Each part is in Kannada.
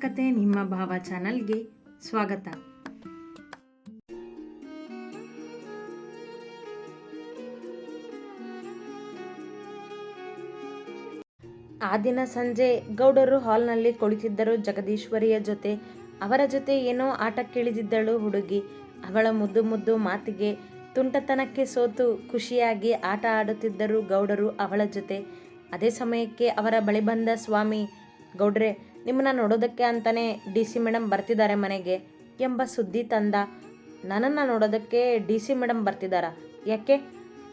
ಕತೆ ನಿಮ್ಮ ಭಾವ ಚಾನಲ್ಗೆ ಸ್ವಾಗತ. ಆ ದಿನ ಸಂಜೆ ಗೌಡರು ಹಾಲ್ನಲ್ಲಿ ಕುಳಿತಿದ್ದರು ಜಗದೀಶ್ವರಿಯ ಜೊತೆ. ಅವರ ಜೊತೆ ಏನೋ ಆಟಕ್ಕಿಳಿದಿದ್ದಳು ಹುಡುಗಿ. ಅವಳ ಮುದ್ದು ಮುದ್ದು ಮಾತಿಗೆ ತುಂಟತನಕ್ಕೆ ಸೋತು ಖುಷಿಯಾಗಿ ಆಟ ಆಡುತ್ತಿದ್ದರು ಗೌಡರು ಅವಳ ಜೊತೆ. ಅದೇ ಸಮಯಕ್ಕೆ ಅವರ ಬಳಿ ಬಂದ ಸ್ವಾಮಿ, ಗೌಡ್ರೆ ನಿಮ್ಮನ್ನ ನೋಡೋದಕ್ಕೆ ಅಂತಲೇ ಡಿ ಸಿ ಮೇಡಮ್ ಬರ್ತಿದ್ದಾರೆ ಮನೆಗೆ ಎಂಬ ಸುದ್ದಿ ತಂದ. ನನ್ನನ್ನು ನೋಡೋದಕ್ಕೆ ಡಿ ಸಿ ಮೇಡಮ್ ಬರ್ತಿದ್ದಾರಾ? ಯಾಕೆ?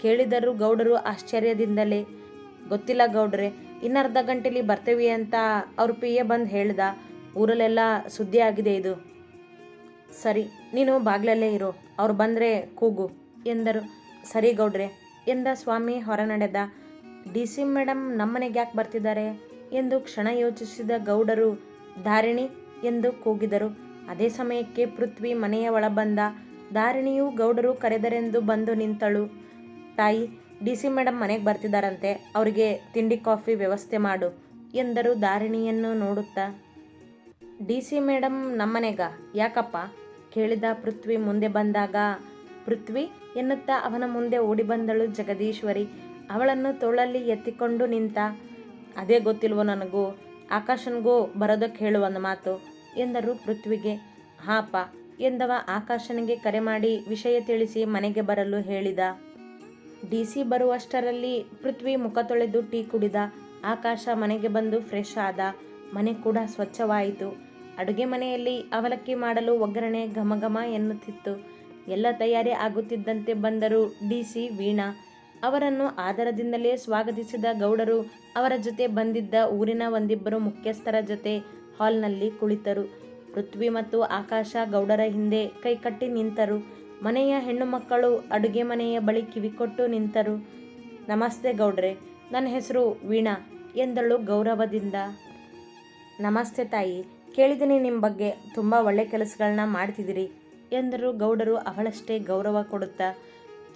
ಕೇಳಿದರು ಗೌಡರು ಆಶ್ಚರ್ಯದಿಂದಲೇ. ಗೊತ್ತಿಲ್ಲ ಗೌಡ್ರೆ, ಇನ್ನರ್ಧ ಗಂಟೆಲಿ ಬರ್ತೀವಿ ಅಂತ ಅವ್ರ ಪಿ ಎ ಬಂದು ಹೇಳ್ದ. ಊರಲ್ಲೆಲ್ಲ ಸುದ್ದಿ ಆಗಿದೆ ಇದು. ಸರಿ, ನೀನು ಬಾಗ್ಲಲ್ಲೇ ಇರು, ಅವ್ರು ಬಂದರೆ ಕೂಗು ಎಂದರು. ಸರಿ ಗೌಡ್ರೆ, ಎಂದ ಸ್ವಾಮಿ ಹೊರ ನಡೆದ ಡಿ ಸಿ ಮೇಡಮ್ ನಮ್ಮನೆಗೆ ಯಾಕೆ ಬರ್ತಿದ್ದಾರೆ? ಎಂದು ಕ್ಷಣ ಯೋಚಿಸಿದ ಗೌಡರು, ಧಾರಿಣಿ ಎಂದು ಕೂಗಿದರು. ಅದೇ ಸಮಯಕ್ಕೆ ಪೃಥ್ವಿ ಮನೆಯ ಒಳ ಬಂದ. ಧಾರಿಣಿಯು ಗೌಡರು ಕರೆದರೆಂದು ಬಂದು ನಿಂತಳು. ತಾಯಿ, ಡಿ ಸಿ ಮೇಡಮ್ ಮನೆಗೆ ಬರ್ತಿದ್ದಾರಂತೆ ಅವರಿಗೆ ತಿಂಡಿ, ಕಾಫಿ ವ್ಯವಸ್ಥೆ ಮಾಡು ಎಂದರು ಧಾರಿಣಿಯನ್ನು ನೋಡುತ್ತಾ. ಡಿ ಸಿ ಮೇಡಮ್ ನಮ್ಮನೆಗ ಯಾಕಪ್ಪ? ಕೇಳಿದ ಪೃಥ್ವಿ ಮುಂದೆ ಬಂದಾಗ. ಪೃಥ್ವಿ ಎನ್ನುತ್ತಾ ಅವನ ಮುಂದೆ ಓಡಿ ಬಂದಳು ಜಗದೀಶ್ವರಿ. ಅವಳನ್ನು ತೋಳಲ್ಲಿ ಎತ್ತಿಕೊಂಡು ನಿಂತ. ಅದೇ ಗೊತ್ತಿಲ್ವೋ ನನಗೂ? ಆಕಾಶನ್ಗೂ ಬರೋದಕ್ಕೆ ಹೇಳು ಒಂದು ಮಾತು ಎಂದರು ಪೃಥ್ವಿಗೆ. ಹಾಪ, ಎಂದವ ಆಕಾಶನಿಗೆ ಕರೆ ಮಾಡಿ ವಿಷಯ ತಿಳಿಸಿ ಮನೆಗೆ ಬರಲು ಹೇಳಿದ. ಡಿ ಸಿ ಬರುವಷ್ಟರಲ್ಲಿ ಪೃಥ್ವಿ ಮುಖ ತೊಳೆದು ಟೀ ಕುಡಿದ. ಆಕಾಶ ಮನೆಗೆ ಬಂದು ಫ್ರೆಶ್ ಆದ. ಮನೆ ಕೂಡ ಸ್ವಚ್ಛವಾಯಿತು. ಅಡುಗೆ ಮನೆಯಲ್ಲಿ ಅವಲಕ್ಕಿ ಮಾಡಲು ಒಗ್ಗರಣೆ ಘಮಘಮ ಎನ್ನುತ್ತಿತ್ತು. ಎಲ್ಲ ತಯಾರಿ ಆಗುತ್ತಿದ್ದಂತೆ ಬಂದರು ಡಿ ಸಿ ವೀಣಾ. ಅವರನ್ನು ಆದರದಿಂದಲೇ ಸ್ವಾಗತಿಸಿದ ಗೌಡರು ಅವರ ಜೊತೆ ಬಂದಿದ್ದ ಊರಿನ ಒಂದಿಬ್ಬರು ಮುಖ್ಯಸ್ಥರ ಜೊತೆ ಹಾಲ್ನಲ್ಲಿ ಕುಳಿತರು. ಪೃಥ್ವಿ ಮತ್ತು ಆಕಾಶ ಗೌಡರ ಹಿಂದೆ ಕೈಕಟ್ಟಿ ನಿಂತರು. ಮನೆಯ ಹೆಣ್ಣು ಮಕ್ಕಳು ಅಡುಗೆ ಮನೆಯ ಬಳಿ ಕಿವಿಕೊಟ್ಟು ನಿಂತರು. ನಮಸ್ತೆ ಗೌಡ್ರೆ, ನನ್ನ ಹೆಸರು ವೀಣಾ ಎಂದಳು ಗೌರವದಿಂದ. ನಮಸ್ತೆ ತಾಯಿ ಕೇಳಿದಿನಿ ನಿಮ್ಮ ಬಗ್ಗೆ. ತುಂಬ ಒಳ್ಳೆ ಕೆಲಸಗಳನ್ನ ಮಾಡ್ತಿದ್ದೀರಿ ಎಂದರು ಗೌಡರು ಅವಳಷ್ಟೇ ಗೌರವ ಕೊಡುತ್ತಾ.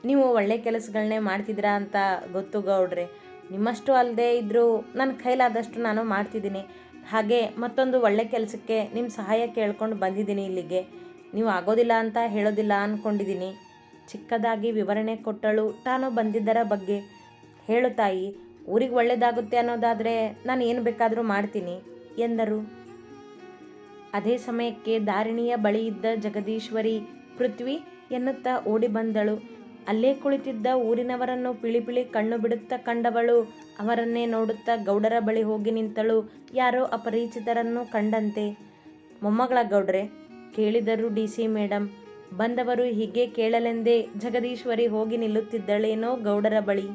ನೀವು ಒಳ್ಳೆ ಕೆಲಸಗಳನ್ನೇ ಮಾಡ್ತಿದ್ದೀರಾ ಅಂತ ಗೊತ್ತು ಗೌಡ್ರೆ. ನಿಮ್ಮಷ್ಟು ಅಲ್ಲದೆ ಇದ್ದರೂ ನನ್ನ ಕೈಲಾದಷ್ಟು ನಾನು ಮಾಡ್ತಿದ್ದೀನಿ. ಹಾಗೆ ಮತ್ತೊಂದು ಒಳ್ಳೆ ಕೆಲಸಕ್ಕೆ ನಿಮ್ಮ ಸಹಾಯ ಕೇಳ್ಕೊಂಡು ಬಂದಿದ್ದೀನಿ ಇಲ್ಲಿಗೆ. ನೀವು ಆಗೋದಿಲ್ಲ ಅಂತ ಹೇಳೋದಿಲ್ಲ ಅಂದ್ಕೊಂಡಿದ್ದೀನಿ ಚಿಕ್ಕದಾಗಿ ವಿವರಣೆ ಕೊಟ್ಟಳು ತಾನು ಬಂದಿದ್ದರ ಬಗ್ಗೆ. ಹೇಳು ತಾಯಿ, ಊರಿಗೆ ಒಳ್ಳೆಯದಾಗುತ್ತೆ ಅನ್ನೋದಾದರೆ ನಾನು ಏನು ಬೇಕಾದರೂ ಮಾಡ್ತೀನಿ, ಎಂದರು. ಅದೇ ಸಮಯಕ್ಕೆ ದಾರಿಣಿಯ ಬಳಿ ಇದ್ದ ಜಗದೀಶ್ವರಿ ಪೃಥ್ವಿ ಎನ್ನುತ್ತಾ ಓಡಿ ಬಂದಳು. ಅಲ್ಲೇ ಕುಳಿತಿದ್ದ ಊರಿನವರನ್ನು ಪಿಳಿಪಿಳಿ ಕಣ್ಣು ಬಿಡುತ್ತಾ ಕಂಡವಳು. ಅವರನ್ನೇ ನೋಡುತ್ತಾ ಗೌಡರ ಬಳಿ ಹೋಗಿ ನಿಂತಳು. ಯಾರೋ ಅಪರಿಚಿತರನ್ನು ಕಂಡಂತೆ. ಮೊಮ್ಮಗಳ ಗೌಡ್ರೆ, ಕೇಳಿದರು ಡಿ ಸಿ ಮೇಡಮ್ ಬಂದವರು ಹೀಗೆ ಕೇಳಲೆಂದೇ ಜಗದೀಶ್ವರಿ ಹೋಗಿ ನಿಲ್ಲುತ್ತಿದ್ದಳೇನೋ ಗೌಡರ ಬಳಿ.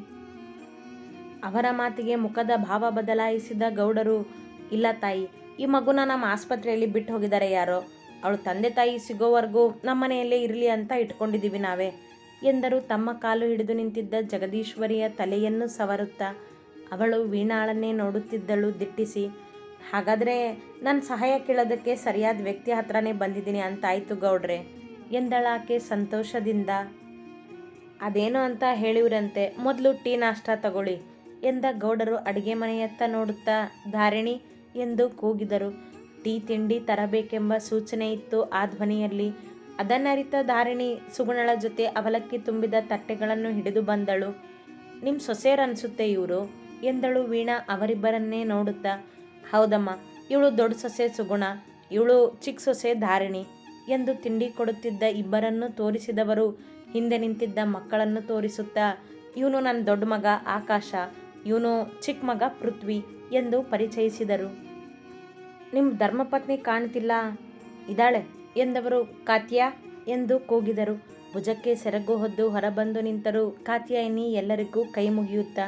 ಅವರ ಮಾತಿಗೆ ಮುಖದ ಭಾವ ಬದಲಾಯಿಸಿದ ಗೌಡರು, ಇಲ್ಲ ತಾಯಿ, ಈ ಮಗುನ ನಮ್ಮ ಆಸ್ಪತ್ರೆಯಲ್ಲಿ ಬಿಟ್ಟು ಹೋಗಿದ್ದಾರೆ ಯಾರೋ. ಅವಳು ತಂದೆ ತಾಯಿ ಸಿಗೋವರೆಗೂ ನಮ್ಮ ಮನೆಯಲ್ಲೇ ಇರಲಿ ಅಂತ ಇಟ್ಕೊಂಡಿದ್ದೀವಿ ನಾವೇ. ಎಂದರು. ತಮ್ಮ ಕಾಲು ಹಿಡಿದು ನಿಂತಿದ್ದ ಜಗದೀಶ್ವರಿಯ ತಲೆಯನ್ನು ಸವರುತ್ತಾ, ಅವಳು ವೀಣಾಳನ್ನೇ ನೋಡುತ್ತಿದ್ದಳು ದಿಟ್ಟಿಸಿ, ಹಾಗಾದರೆ ನನ್ನ ಸಹಾಯ ಕೇಳೋದಕ್ಕೆ ಸರಿಯಾದ ವ್ಯಕ್ತಿ ಹತ್ರನೇ ಬಂದಿದ್ದೀನಿ ಅಂತಾಯ್ತು ಗೌಡ್ರೆ ಎಂದಳಾಕೆ ಸಂತೋಷದಿಂದ, ಅದೇನು ಅಂತ ಹೇಳಿವ್ರಂತೆ, ಮೊದಲು ಟೀ ನಾಷ್ಟ ತಗೊಳ್ಳಿ ಎಂದ ಗೌಡರು ಅಡುಗೆ ಮನೆಯತ್ತ ನೋಡುತ್ತಾ, ಧಾರಿಣಿ ಎಂದು ಕೂಗಿದರು. ಟೀ ತಿಂಡಿ ತರಬೇಕೆಂಬ ಸೂಚನೆ ಇತ್ತು ಆ ಧ್ವನಿಯಲ್ಲಿ. ಅದನ್ನರಿತ ಧಾರಿಣಿ ಸುಗುಣಳ ಜೊತೆ ಅವಲಕ್ಕಿ ತುಂಬಿದ ತಟ್ಟೆಗಳನ್ನು ಹಿಡಿದು ಬಂದಳು. ನಿಮ್ಮ ಸೊಸೆಯರನ್ಸುತ್ತೆ ಇವರು, ಎಂದಳು ವೀಣಾ ಅವರಿಬ್ಬರನ್ನೇ ನೋಡುತ್ತಾ. ಹೌದಮ್ಮ, ಇವಳು ದೊಡ್ಡ ಸೊಸೆ ಸುಗುಣ, ಇವಳು ಚಿಕ್ಕ ಸೊಸೆ ಧಾರಿಣಿ, ಎಂದು ತಿಂಡಿ ಕೊಡುತ್ತಿದ್ದ ಇಬ್ಬರನ್ನು ತೋರಿಸಿದವರು ಹಿಂದೆ ನಿಂತಿದ್ದ ಮಕ್ಕಳನ್ನು ತೋರಿಸುತ್ತಾ, ಇವನು ನನ್ನ ದೊಡ್ಡ ಮಗ ಆಕಾಶ, ಇವನು ಚಿಕ್ಕ ಮಗ ಪೃಥ್ವಿ, ಎಂದು ಪರಿಚಯಿಸಿದರು. ನಿಮ್ಮ ಧರ್ಮಪತ್ನಿ ಕಾಣ್ತಿಲ್ಲ, ಇದ್ದಾಳೆ? ಎಂದವರು ಕಾತ್ಯ ಎಂದು ಕೂಗಿದರು. ಭುಜಕ್ಕೆ ಸೆರಗು ಹೊದ್ದು ಹೊರಬಂದು ನಿಂತರು. ಕಾತ್ಯಾಯಿನಿ ಎಲ್ಲರಿಗೂ ಕೈ ಮುಗಿಯುತ್ತಾ?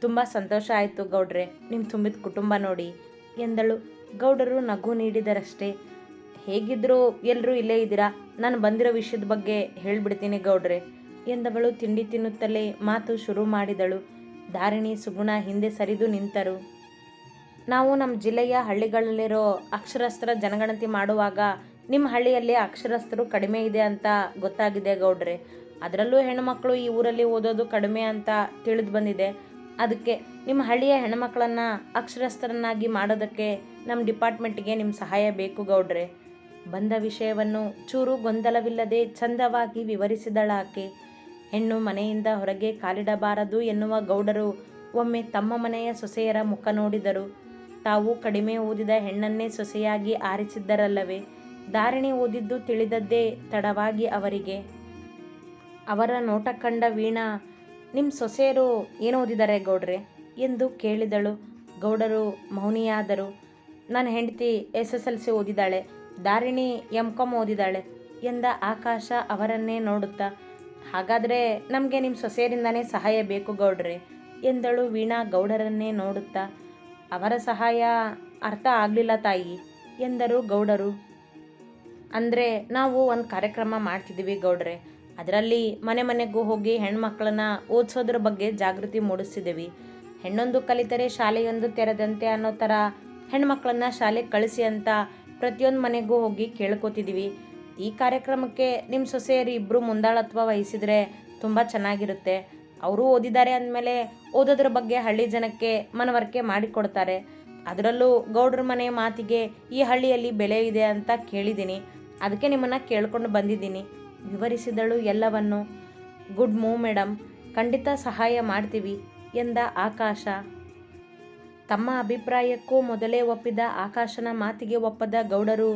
ತುಂಬ ಸಂತೋಷ ಆಯಿತು ಗೌಡ್ರೆ ನಿಮ್ಮ ತುಂಬಿದ ಕುಟುಂಬ ನೋಡಿ ಎಂದಳು. ಗೌಡರು ನಗು ನೀಡಿದರಷ್ಟೇ. ಹೇಗಿದ್ದರೂ ಎಲ್ಲರೂ ಇಲ್ಲೇ ಇದ್ದೀರಾ? ನಾನು ಬಂದಿರೋ ವಿಷಯದ ಬಗ್ಗೆ ಹೇಳಿಬಿಡ್ತೀನಿ ಗೌಡ್ರೆ, ಎಂದವಳು ತಿಂಡಿ ತಿನ್ನುತ್ತಲೇ ಮಾತು ಶುರು ಮಾಡಿದಳು. ಧಾರಿಣಿ, ಸುಗುಣ ಹಿಂದೆ ಸರಿದು ನಿಂತರು. ನಾವು ನಮ್ಮ ಜಿಲ್ಲೆಯ ಹಳ್ಳಿಗಳಲ್ಲಿರೋ ಅಕ್ಷರಸ್ತ್ರ ಜನಗಣತಿ ಮಾಡುವಾಗ ನಿಮ್ಮ ಹಳ್ಳಿಯಲ್ಲಿ ಅಕ್ಷರಸ್ಥರು ಕಡಿಮೆ ಇದೆ ಅಂತ ಗೊತ್ತಾಗಿದೆ ಗೌಡ್ರೆ. ಅದರಲ್ಲೂ ಹೆಣ್ಮಕ್ಳು ಈ ಊರಲ್ಲಿ ಓದೋದು ಕಡಿಮೆ ಅಂತ ತಿಳಿದು ಬಂದಿದೆ. ಅದಕ್ಕೆ ನಿಮ್ಮ ಹಳ್ಳಿಯ ಹೆಣ್ಮಕ್ಳನ್ನು ಅಕ್ಷರಸ್ಥರನ್ನಾಗಿ ಮಾಡೋದಕ್ಕೆ ನಮ್ಮ ಡಿಪಾರ್ಟ್ಮೆಂಟ್ಗೆ ನಿಮ್ಮ ಸಹಾಯ ಬೇಕು ಗೌಡ್ರೆ. ಬಂದ ವಿಷಯವನ್ನು ಚೂರು ಗೊಂದಲವಿಲ್ಲದೆ ಚಂದವಾಗಿ ವಿವರಿಸಿದಳಾಕೆ. ಹೆಣ್ಣು ಮನೆಯಿಂದ ಹೊರಗೆ ಕಾಲಿಡಬಾರದು ಎನ್ನುವ ಗೌಡರು ಒಮ್ಮೆ ತಮ್ಮ ಮನೆಯ ಸೊಸೆಯರ ಮುಖ ನೋಡಿದರು. ತಾವು ಕಡಿಮೆ ಓದಿದ ಹೆಣ್ಣನ್ನೇ ಸೊಸೆಯಾಗಿ ಆರಿಸಿದ್ದರಲ್ಲವೇ. ಧಾರಣೆ ಓದಿದ್ದು ತಿಳಿದದ್ದೇ ತಡವಾಗಿ ಅವರಿಗೆ. ಅವರ ನೋಟ ಕಂಡ ವೀಣಾ ನಿಮ್ಮ ಸೊಸೆಯರು ಏನು ಓದಿದ್ದಾರೆ ಗೌಡ್ರೆ? ಎಂದು ಕೇಳಿದಳು. ಗೌಡರು ಮೌನಿಯಾದರು. ನನ್ನ ಹೆಂಡತಿ ಎಸ್ ಎಸ್ ಎಲ್ ಸಿ ಓದಿದ್ದಾಳೆ ದಾರಿಣಿ ಎಂ ಕಾಮ್ ಓದಿದ್ದಾಳೆ ಎಂದ ಆಕಾಶ ಅವರನ್ನೇ ನೋಡುತ್ತಾ. ಹಾಗಾದರೆ ನಮಗೆ ನಿಮ್ಮ ಸೊಸೆಯರಿಂದನೇ ಸಹಾಯ ಬೇಕು ಗೌಡ್ರೆ ಎಂದಳು ವೀಣಾ ಗೌಡರನ್ನೇ ನೋಡುತ್ತಾ. ಅವರ ಸಹಾಯ ಅರ್ಥ ಆಗಲಿಲ್ಲ ತಾಯಿ ಎಂದರು ಗೌಡರು. ಅಂದರೆ ನಾವು ಒಂದು ಕಾರ್ಯಕ್ರಮ ಮಾಡ್ತಿದ್ದೀವಿ ಗೌಡ್ರೆ. ಅದರಲ್ಲಿ ಮನೆ ಮನೆಗೂ ಹೋಗಿ ಹೆಣ್ಮಕ್ಳನ್ನ ಓದಿಸೋದ್ರ ಬಗ್ಗೆ ಜಾಗೃತಿ ಮೂಡಿಸಿದ್ದೀವಿ ಹೆಣ್ಣೊಂದು ಕಲಿತರೆ ಶಾಲೆಯೊಂದು ತೆರೆದಂತೆ ಅನ್ನೋ ಥರ ಹೆಣ್ಮಕ್ಳನ್ನ ಶಾಲೆಗೆ ಕಳಿಸಿ ಅಂತ ಪ್ರತಿಯೊಂದು ಮನೆಗೂ ಹೋಗಿ ಕೇಳ್ಕೊತಿದ್ದೀವಿ. ಈ ಕಾರ್ಯಕ್ರಮಕ್ಕೆ ನಿಮ್ಮ ಸೊಸೆಯರು ಇಬ್ಬರು ಮುಂದಾಳತ್ವ ವಹಿಸಿದರೆ ತುಂಬ ಚೆನ್ನಾಗಿರುತ್ತೆ. ಅವರು ಓದಿದ್ದಾರೆ ಅಂದಮೇಲೆ ಓದೋದ್ರ ಬಗ್ಗೆ ಹಳ್ಳಿ ಜನಕ್ಕೆ ಮನವರಿಕೆ ಮಾಡಿಕೊಡ್ತಾರೆ. ಅದರಲ್ಲೂ ಗೌಡ್ರ ಮನೆ ಮಾತಿಗೆ ಈ ಹಳ್ಳಿಯಲ್ಲಿ ಬೆಲೆ ಇದೆ ಅಂತ ಕೇಳಿದ್ದೀನಿ. ಅದಕ್ಕೆ ನಿಮ್ಮನ್ನು ಕೇಳ್ಕೊಂಡು ಬಂದಿದ್ದೀನಿ. ವಿವರಿಸಿದಳು ಎಲ್ಲವನ್ನು. ಗುಡ್ ಮೂ ಮೇಡಮ್ ಖಂಡಿತ ಸಹಾಯ ಮಾಡ್ತೀವಿ ಎಂದ ಆಕಾಶ. ತಮ್ಮ ಅಭಿಪ್ರಾಯಕ್ಕೂ ಮೊದಲೇ ಒಪ್ಪಿದ ಆಕಾಶನ ಮಾತಿಗೆ ಒಪ್ಪದ ಗೌಡರು,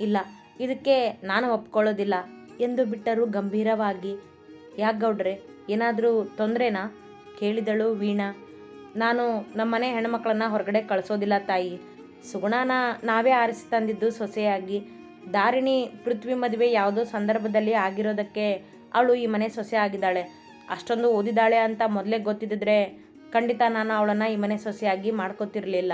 ಇಲ್ಲ, ಇದಕ್ಕೆ ನಾನು ಒಪ್ಕೊಳ್ಳೋದಿಲ್ಲ ಎಂದು ಬಿಟ್ಟರು ಗಂಭೀರವಾಗಿ. ಯಾಕೆ ಗೌಡ್ರೆ, ಏನಾದರೂ ತೊಂದರೆನಾ? ಕೇಳಿದಳು ವೀಣಾ. ನಾನು ನಮ್ಮನೆ ಹೆಣ್ಮಕ್ಳನ್ನ ಹೊರಗಡೆ ಕಳಿಸೋದಿಲ್ಲ ತಾಯಿ. ಸುಗುಣನ ನಾವೇ ಆರಿಸಿ ತಂದಿದ್ದು ಸೊಸೆಯಾಗಿ. ದಾರಿಣಿ ಪೃಥ್ವಿ ಮದುವೆ ಯಾವುದೋ ಸಂದರ್ಭದಲ್ಲಿ ಆಗಿರೋದಕ್ಕೆ ಅವಳು ಈ ಮನೆ ಸೊಸೆ ಆಗಿದ್ದಾಳೆ. ಅಷ್ಟೊಂದು ಓದಿದ್ದಾಳೆ ಅಂತ ಮೊದಲೇ ಗೊತ್ತಿದ್ದಿದ್ರೆ ಖಂಡಿತ ನಾನು ಅವಳನ್ನು ಈ ಮನೆ ಸೊಸೆಯಾಗಿ ಮಾಡ್ಕೋತಿರ್ಲಿಲ್ಲ.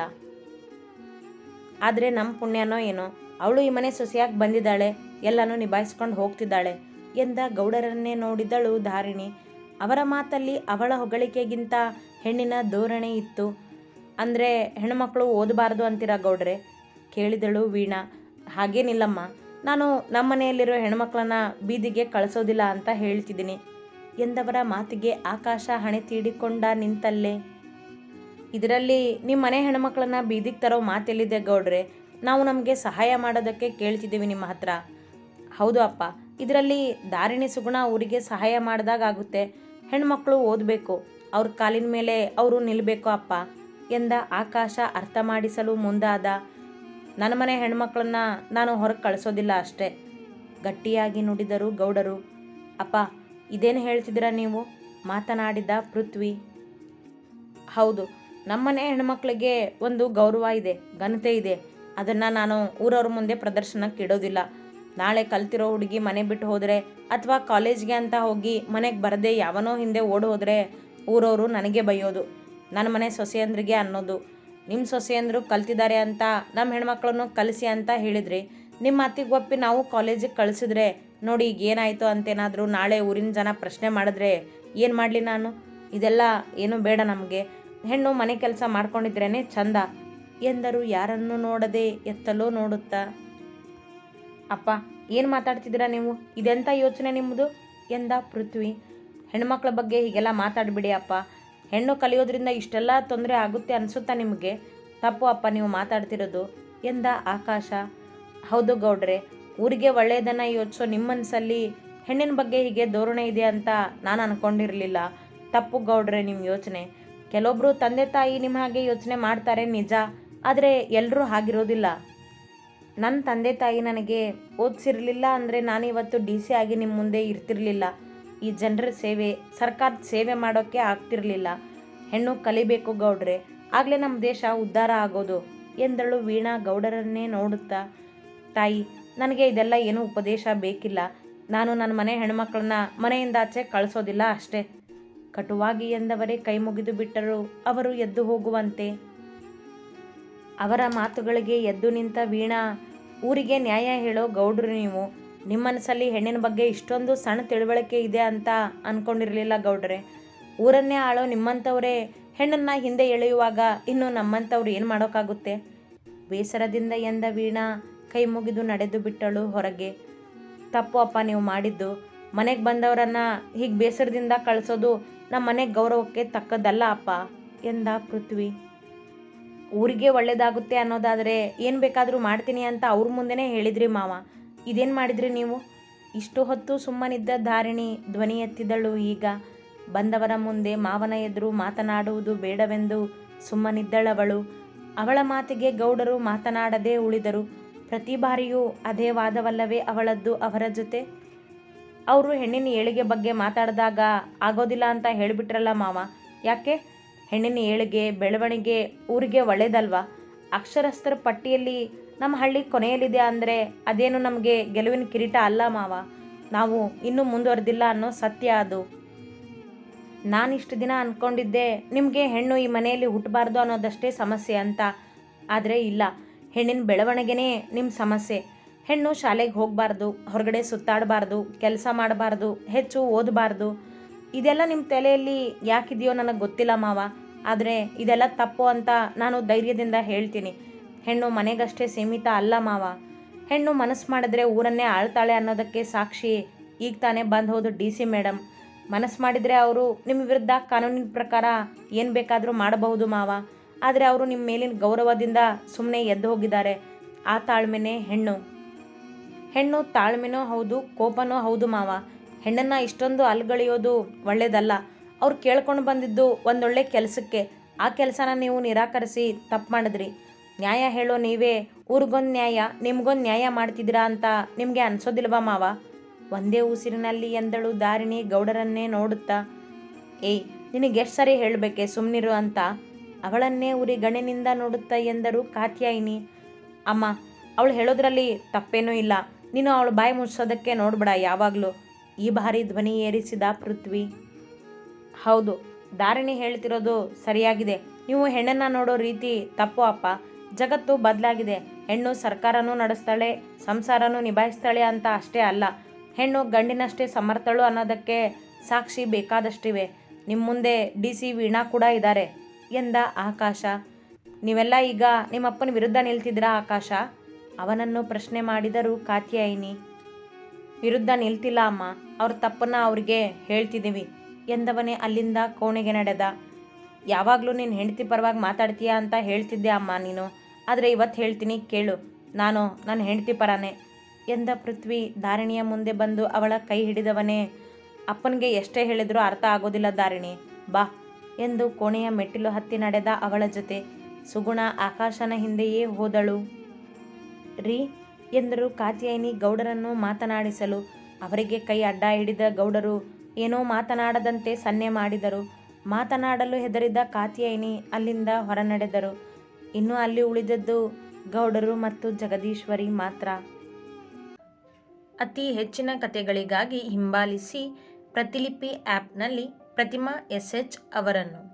ಆದರೆ ನಮ್ಮ ಪುಣ್ಯನೋ ಏನೋ, ಅವಳು ಈ ಮನೆ ಸೊಸೆಯಾಗಿ ಬಂದಿದ್ದಾಳೆ, ಎಲ್ಲನೂ ನಿಭಾಯಿಸ್ಕೊಂಡು ಹೋಗ್ತಿದ್ದಾಳೆ ಎಂದ ಗೌಡರನ್ನೇ ನೋಡಿದಳು ಧಾರಿಣಿ. ಅವರ ಮಾತಲ್ಲಿ ಅವಳ ಹೊಗಳಿಕೆಗಿಂತ ಹೆಣ್ಣಿನ ಧೋರಣೆ ಇತ್ತು. ಅಂದರೆ ಹೆಣ್ಮಕ್ಳು ಓದಬಾರ್ದು ಅಂತೀರ ಗೌಡ್ರೆ? ಕೇಳಿದಳು ವೀಣಾ. ಹಾಗೇನಿಲ್ಲಮ್ಮ. ನಾನು ನಮ್ಮ ಮನೆಯಲ್ಲಿರೋ ಹೆಣ್ಮಕ್ಳನ್ನ ಬೀದಿಗೆ ಕಳಿಸೋದಿಲ್ಲ ಅಂತ ಹೇಳ್ತಿದ್ದೀನಿ. ಎಂದವರ ಮಾತಿಗೆ ಆಕಾಶ ಹಣೆ ತೀಡಿಕೊಂಡ ನಿಂತಲ್ಲೇ. ಇದರಲ್ಲಿ ನಿಮ್ಮ ಮನೆ ಹೆಣ್ಮಕ್ಳನ್ನ ಬೀದಿಗೆ ತರೋ ಮಾತೆಲ್ಲಿದೆ ಗೌಡ್ರೆ. ನಾವು ನಮಗೆ ಸಹಾಯ ಮಾಡೋದಕ್ಕೆ ಕೇಳ್ತಿದ್ದೀವಿ ನಿಮ್ಮ ಹತ್ರ. ಹೌದು ಅಪ್ಪ, ಇದರಲ್ಲಿ ದಾರಿಣಿ ಸುಗುಣ ಊರಿಗೆ ಸಹಾಯ ಮಾಡಿದಾಗ ಆಗುತ್ತೆ. ಹೆಣ್ಮಕ್ಳು ಓದಬೇಕು, ಅವ್ರ ಕಾಲಿನ ಮೇಲೆ ಅವರು ನಿಲ್ಲಬೇಕು ಅಪ್ಪ, ಎಂದ ಆಕಾಶ ಅರ್ಥ ಮಾಡಿಸಲು ಮುಂದಾದ ನನ್ನ ಮನೆ ಹೆಣ್ಮಕ್ಳನ್ನ ನಾನು ಹೊರಗೆ ಕಳಿಸೋದಿಲ್ಲ ಅಷ್ಟೇ. ಗಟ್ಟಿಯಾಗಿ ನುಡಿದರು ಗೌಡರು. ಅಪ್ಪ, ಇದೇನು ಹೇಳ್ತಿದ್ದೀರಾ ನೀವು? ಮಾತನಾಡಿದ ಪೃಥ್ವಿ. ಹೌದು ನಮ್ಮನೆ ಹೆಣ್ಮಕ್ಳಿಗೆ ಒಂದು ಗೌರವ ಇದೆ, ಘನತೆ ಇದೆ. ಅದನ್ನು ನಾನು ಊರವ್ರ ಮುಂದೆ ಪ್ರದರ್ಶನಕ್ಕೆ ಇಡೋದಿಲ್ಲ. ನಾಳೆ ಕಲ್ತಿರೋ ಹುಡುಗಿ ಮನೆ ಬಿಟ್ಟು ಹೋದರೆ ಅಥವಾ ಕಾಲೇಜ್ಗೆ ಅಂತ ಹೋಗಿ ಮನೆಗೆ ಬರದೆ ಯಾವನೋ ಹಿಂದೆ ಓಡಿ ಹೋದರೆ ಊರವರು ನನಗೆ ಬೈಯೋದು. ನನ್ನ ಮನೆ ಸೊಸೆಯಂದ್ರಿಗೆ ಅನ್ನೋದು. ನಿಮ್ಮ ಸೊಸೆಯಂದರು ಕಲ್ತಿದ್ದಾರೆ ಅಂತ ನಮ್ಮ ಹೆಣ್ಮಕ್ಳನ್ನು ಕಲಿಸಿ ಅಂತ ಹೇಳಿದ್ರಿ ನಿಮ್ಮ ಅತ್ತಿಗೆ ಒಪ್ಪಿ ನಾವು ಕಾಲೇಜಿಗೆ ಕಳಿಸಿದ್ರೆ, ನೋಡಿ ಈಗ ಏನಾಯಿತು ಅಂತೇನಾದರೂ ನಾಳೆ ಊರಿನ ಜನ ಪ್ರಶ್ನೆ ಮಾಡಿದ್ರೆ ಏನು ಮಾಡಲಿ ನಾನು? ಇದೆಲ್ಲ ಏನು ಬೇಡ ನಮಗೆ. ಹೆಣ್ಣು ಮನೆ ಕೆಲಸ ಮಾಡ್ಕೊಂಡಿದ್ರೇ ಚಂದ. ಎಂದರು ಯಾರನ್ನು ನೋಡದೆ ಎತ್ತಲೋ ನೋಡುತ್ತಾ? ಅಪ್ಪ, ಏನು ಮಾತಾಡ್ತಿದ್ದೀರಾ ನೀವು? ಇದೆಂಥ ಯೋಚನೆ ನಿಮ್ಮದು ಎಂದ ಪೃಥ್ವಿ. ಹೆಣ್ಮಕ್ಳ ಬಗ್ಗೆ ಹೀಗೆಲ್ಲ ಮಾತಾಡಬೇಡಿ ಅಪ್ಪ. ಹೆಣ್ಣು ಕಲಿಯೋದ್ರಿಂದ ಇಷ್ಟೆಲ್ಲ ತೊಂದರೆ ಆಗುತ್ತೆ ಅನಿಸುತ್ತಾ ನಿಮಗೆ? ತಪ್ಪು ಅಪ್ಪ, ನೀವು ಮಾತಾಡ್ತಿರೋದು ಎಂದ ಆಕಾಶ. ಹೌದು ಗೌಡ್ರೆ, ಊರಿಗೆ ಒಳ್ಳೆಯದನ್ನು ಯೋಚಿಸೋ ನಿಮ್ಮ ಮನಸ್ಸಲ್ಲಿ ಹೆಣ್ಣಿನ ಬಗ್ಗೆ ಹೀಗೆ ಧೋರಣೆ ಇದೆ ಅಂತ ನಾನು ಅಂದ್ಕೊಂಡಿರಲಿಲ್ಲ ತಪ್ಪು ಗೌಡ್ರೆ ನಿಮ್ಮ ಯೋಚನೆ. ಕೆಲವೊಬ್ಬರು ತಂದೆ ತಾಯಿ ನಿಮ್ಮ ಹಾಗೆ ಯೋಚನೆ ಮಾಡ್ತಾರೆ ನಿಜ, ಆದರೆ ಎಲ್ಲರೂ ಹಾಗಿರೋದಿಲ್ಲ. ನನ್ನ ತಂದೆ ತಾಯಿ ನನಗೆ ಓದಿಸಿರಲಿಲ್ಲ ಅಂದರೆ ನಾನಿವತ್ತು ಡಿ ಸಿ ಆಗಿ ನಿಮ್ಮ ಮುಂದೆ ಇರ್ತಿರಲಿಲ್ಲ. ಈ ಜನರ ಸೇವೆ ಸರ್ಕಾರದ ಸೇವೆ ಮಾಡೋಕ್ಕೆ ಆಗ್ತಿರಲಿಲ್ಲ. ಹೆಣ್ಣು ಕಲಿಬೇಕು ಗೌಡ್ರೆ, ಆಗಲೇ ನಮ್ಮ ದೇಶ ಉದ್ಧಾರ ಆಗೋದು ಎಂದಳು ವೀಣಾ ಗೌಡರನ್ನೇ ನೋಡುತ್ತಾ. ತಾಯಿ, ನನಗೆ ಇದೆಲ್ಲ ಏನೂ ಉಪದೇಶ ಬೇಕಿಲ್ಲ. ನಾನು ನನ್ನ ಮನೆ ಹೆಣ್ಮಕ್ಳನ್ನ ಮನೆಯಿಂದ ಆಚೆ ಕಳಿಸೋದಿಲ್ಲ ಅಷ್ಟೇ. ಕಟುವಾಗಿ ಎಂದವರೇ ಕೈ ಮುಗಿದು ಬಿಟ್ಟರು ಅವರು ಎದ್ದು ಹೋಗುವಂತೆ. ಅವರ ಮಾತುಗಳಿಗೆ ಎದ್ದು ನಿಂತ ವೀಣಾ, ಊರಿಗೆ ನ್ಯಾಯ ಹೇಳೋ ಗೌಡ್ರು ನೀವು. ನಿಮ್ಮ ಮನಸ್ಸಲ್ಲಿ ಹೆಣ್ಣಿನ ಬಗ್ಗೆ ಇಷ್ಟೊಂದು ಸಣ್ಣ ತಿಳುವಳಿಕೆ ಇದೆ ಅಂತ ಅಂದ್ಕೊಂಡಿರಲಿಲ್ಲ ಗೌಡ್ರೆ. ಊರನ್ನೇ ಆಳೋ ನಿಮ್ಮಂಥವರೇ ಹೆಣ್ಣನ್ನು ಹಿಂದೆ ಎಳೆಯುವಾಗ ಇನ್ನು ನಮ್ಮಂಥವ್ರು ಏನು ಮಾಡೋಕ್ಕಾಗುತ್ತೆ? ಬೇಸರದಿಂದ ಎಂದ ವೀಣಾ ಕೈ ಮುಗಿದು ನಡೆದು ಬಿಟ್ಟಳು ಹೊರಗೆ. ತಪ್ಪು ಅಪ್ಪ, ನೀವು ಮಾಡಿದ್ದು ಮನೆಗೆ ಬಂದವರನ್ನ ಹೀಗೆ ಬೇಸರದಿಂದ ಕಳಿಸೋದು ನಮ್ಮ ಮನೆ ಗೌರವಕ್ಕೆ ತಕ್ಕದ್ದಲ್ಲ ಅಪ್ಪ, ಎಂದ ಪೃಥ್ವಿ. ಊರಿಗೆ ಒಳ್ಳೆಯದಾಗುತ್ತೆ ಅನ್ನೋದಾದರೆ ಏನು ಬೇಕಾದರೂ ಮಾಡ್ತೀನಿ ಅಂತ ಅವ್ರ ಮುಂದೆನೇ ಹೇಳಿದ್ರಿ ಮಾವ. ಇದೇನು ಮಾಡಿದ್ರಿ ನೀವು? ಇಷ್ಟು ಹೊತ್ತು ಸುಮ್ಮನಿದ್ದ ಧಾರಿಣಿ ಧ್ವನಿ ಎತ್ತಿದಳು ಈಗ. ಬಂದವರ ಮುಂದೆ ಮಾವನ ಎದುರು ಮಾತನಾಡುವುದು ಬೇಡವೆಂದು ಸುಮ್ಮನಿದ್ದಳವಳು. ಅವಳ ಮಾತಿಗೆ ಗೌಡರು ಮಾತನಾಡದೇ ಉಳಿದರು. ಪ್ರತಿ ಬಾರಿಯೂ ಅದೇ ವಾದವಲ್ಲವೇ ಅವಳದ್ದು ಅವರ ಜೊತೆ? ಅವರು ಹೆಣ್ಣಿನ ಏಳಿಗೆ ಬಗ್ಗೆ ಮಾತಾಡಿದಾಗ ಆಗೋದಿಲ್ಲ ಅಂತ ಹೇಳಿಬಿಟ್ರಲ್ಲ ಮಾವ. ಯಾಕೆ? ಹೆಣ್ಣಿನ ಏಳಿಗೆ, ಬೆಳವಣಿಗೆ ಊರಿಗೆ ಒಳ್ಳೇದಲ್ವಾ? ಅಕ್ಷರಸ್ಥರ ಪಟ್ಟಿಯಲ್ಲಿ ನಮ್ಮ ಹಳ್ಳಿ ಕೊನೆಯಲ್ಲಿದೆ ಅಂದರೆ ಅದೇನು ನಮಗೆ ಗೆಲುವಿನ ಕಿರೀಟ ಅಲ್ಲ ಮಾವ. ನಾವು ಇನ್ನೂ ಮುಂದುವರೆದಿಲ್ಲ ಅನ್ನೋ ಸತ್ಯ ಅದು. ನಾನಿಷ್ಟು ದಿನ ಅಂದ್ಕೊಂಡಿದ್ದೆ ನಿಮಗೆ ಹೆಣ್ಣು ಈ ಮನೆಯಲ್ಲಿ ಹುಟ್ಟಬಾರ್ದು ಅನ್ನೋದಷ್ಟೇ ಸಮಸ್ಯೆ ಅಂತ. ಆದರೆ ಇಲ್ಲ, ಹೆಣ್ಣಿನ ಬೆಳವಣಿಗೆನೇ ನಿಮ್ಮ ಸಮಸ್ಯೆ. ಹೆಣ್ಣು ಶಾಲೆಗೆ ಹೋಗಬಾರ್ದು, ಹೊರಗಡೆ ಸುತ್ತಾಡಬಾರ್ದು, ಕೆಲಸ ಮಾಡಬಾರ್ದು, ಹೆಚ್ಚು ಓದಬಾರ್ದು. ಇದೆಲ್ಲ ನಿಮ್ಮ ತಲೆಯಲ್ಲಿ ಯಾಕಿದೆಯೋ ನನಗೆ ಗೊತ್ತಿಲ್ಲ ಮಾವ. ಆದರೆ ಇದೆಲ್ಲ ತಪ್ಪು ಅಂತ ನಾನು ಧೈರ್ಯದಿಂದ ಹೇಳ್ತೀನಿ. ಹೆಣ್ಣು ಮನೆಗಷ್ಟೇ ಸೀಮಿತ ಅಲ್ಲ ಮಾವ. ಹೆಣ್ಣು ಮನಸ್ಸು ಮಾಡಿದ್ರೆ ಊರನ್ನೇ ಆಳ್ತಾಳೆ ಅನ್ನೋದಕ್ಕೆ ಸಾಕ್ಷಿ. ಈಗ ತಾನೇ ಬಂದು ಹೋದು ಡಿ ಸಿ ಮೇಡಮ್ ಮನಸ್ಸು ಮಾಡಿದರೆ ಅವರು ನಿಮ್ಮ ವಿರುದ್ಧ ಕಾನೂನಿನ ಪ್ರಕಾರ ಏನು ಬೇಕಾದರೂ ಮಾಡಬಹುದು ಮಾವ. ಆದರೆ ಅವರು ನಿಮ್ಮ ಮೇಲಿನ ಗೌರವದಿಂದ ಸುಮ್ಮನೆ ಎದ್ದು ಹೋಗಿದ್ದಾರೆ. ಆ ತಾಳ್ಮೆನೇ ಹೆಣ್ಣು. ಹೆಣ್ಣು ತಾಳ್ಮೆನೋ ಹೌದು, ಕೋಪನೋ ಹೌದು ಮಾವ. ಹೆಣ್ಣನ್ನು ಇಷ್ಟೊಂದು ಅಲ್ಗಳೆಯೋದು ಒಳ್ಳೆಯದಲ್ಲ ಅವ್ರು ಕೇಳ್ಕೊಂಡು ಬಂದಿದ್ದು ಒಂದೊಳ್ಳೆ ಕೆಲಸಕ್ಕೆ. ಆ ಕೆಲಸನ ನೀವು ನಿರಾಕರಿಸಿ ತಪ್ಪು ಮಾಡಿದ್ರಿ. ನ್ಯಾಯ ಹೇಳೋ ನೀವೇ, ಊರಿಗೊಂದು ನ್ಯಾಯ, ನಿಮ್ಗೊಂದು ನ್ಯಾಯ ಮಾಡ್ತಿದ್ದೀರಾ ಅಂತ ನಿಮಗೆ ಅನ್ಸೋದಿಲ್ವಾ ಮಾವ? ಒಂದೇ ಉಸಿರಿನಲ್ಲಿ ಎಂದಳು ದಾರಿಣಿ ಗೌಡರನ್ನೇ ನೋಡುತ್ತಾ. ಏಯ್, ನಿನಗೆ ಎಷ್ಟು ಸರಿ ಹೇಳಬೇಕೆ ಸುಮ್ಮನಿರು ಅಂತ? ಅವಳನ್ನೇ ಉರಿ ಗಣಿನಿಂದ ನೋಡುತ್ತಾ ಎಂದರು ಕಾತ್ಯಾಯಿನಿ. ಅಮ್ಮ, ಅವಳು ಹೇಳೋದ್ರಲ್ಲಿ ತಪ್ಪೇನೂ ಇಲ್ಲ. ನೀನು ಅವಳು ಬಾಯಿ ಮುಚ್ಚೋದಕ್ಕೆ ನೋಡ್ಬೇಡ ಯಾವಾಗಲೂ. ಈ ಬಾರಿ ಧ್ವನಿ ಏರಿಸಿದ ಪೃಥ್ವಿ. ಹೌದು, ದಾರಿಣಿ ಹೇಳ್ತಿರೋದು ಸರಿಯಾಗಿದೆ. ನೀವು ಹೆಣ್ಣನ್ನು ನೋಡೋ ರೀತಿ ತಪ್ಪು ಅಪ್ಪ. ಜಗತ್ತು ಬದಲಾಗಿದೆ. ಹೆಣ್ಣು ಸರ್ಕಾರನೂ ನಡೆಸ್ತಾಳೆ, ಸಂಸಾರನೂ ನಿಭಾಯಿಸ್ತಾಳೆ ಅಂತ ಅಷ್ಟೇ ಅಲ್ಲ. ಹೆಣ್ಣು ಗಂಡಿನಷ್ಟೇ ಸಮರ್ಥಳು ಅನ್ನೋದಕ್ಕೆ ಸಾಕ್ಷಿ ಬೇಕಾದಷ್ಟಿವೆ. ನಿಮ್ಮ ಮುಂದೆ ಡಿ ಸಿ ವೀಣಾ ಕೂಡ ಇದ್ದಾರೆ ಎಂದ ಆಕಾಶ. ನೀವೆಲ್ಲ ಈಗ ನಿಮ್ಮಪ್ಪನ ವಿರುದ್ಧ ನಿಲ್ತಿದ್ದೀರಾ ಆಕಾಶ? ಅವನನ್ನು ಪ್ರಶ್ನೆ ಮಾಡಿದರು ಕಾತ್ಯಾಯಿನಿ. ವಿರುದ್ಧ ನಿಲ್ತಿಲ್ಲ ಅಮ್ಮ, ಅವ್ರ ತಪ್ಪನ್ನು ಅವ್ರಿಗೆ ಹೇಳ್ತಿದ್ದೀವಿ ಎಂದವನೇ ಅಲ್ಲಿಂದ ಕೋಣೆಗೆ ನಡೆದ. ಯಾವಾಗಲೂ ನೀನು ಹೆಂಡತಿ ಪರವಾಗಿ ಮಾತಾಡ್ತೀಯಾ ಅಂತ ಹೇಳ್ತಿದ್ದೆ ಅಮ್ಮ ನೀನು. ಆದರೆ ಇವತ್ತು ಹೇಳ್ತೀನಿ, ಕೇಳು. ನಾನು ನನ್ನ ಹೆಂಡತಿ ಪರಾನೆ. ಎಂದ ಪೃಥ್ವಿ ಧಾರಿಣಿಯ ಮುಂದೆ ಬಂದು ಅವಳ ಕೈ ಹಿಡಿದವನೇ. ಅಪ್ಪನಿಗೆ ಎಷ್ಟೇ ಹೇಳಿದರೂ ಅರ್ಥ ಆಗೋದಿಲ್ಲ ಧಾರಿಣಿ. ಬಾ ಎಂದು ಕೋಣೆಯ ಮೆಟ್ಟಿಲು ಹತ್ತಿ ನಡೆದ ಅವಳ ಜೊತೆ. ಸುಗುಣ ಆಕಾಶನ ಹಿಂದೆಯೇ ಹೋದಳು. ರೀ ಎಂದರು ಕಾತ್ಯಾಯಿನಿ ಗೌಡರನ್ನು ಮಾತನಾಡಿಸಲು. ಅವರಿಗೆ ಕೈ ಅಡ್ಡ ಹಿಡಿದ ಗೌಡರು ಏನೋ ಮಾತನಾಡದಂತೆ ಸನ್ನೆ ಮಾಡಿದರು. ಮಾತನಾಡಲು ಹೆದರಿದ ಕಾತ್ಯಾಯಿನಿ ಅಲ್ಲಿಂದ ಹೊರನಡೆದರು. ಇನ್ನು ಅಲ್ಲಿ ಉಳಿದದ್ದು ಗೌಡರು ಮತ್ತು ಜಗದೀಶ್ವರಿ ಮಾತ್ರ. ಅತಿ ಹೆಚ್ಚಿನ ಕಥೆಗಳಿಗಾಗಿ ಹಿಂಬಾಲಿಸಿ ಪ್ರತಿಲಿಪಿ ಆ್ಯಪ್ನಲ್ಲಿ ಪ್ರತಿಮಾ ಎಸ್ ಎಚ್ ಅವರನ್ನು.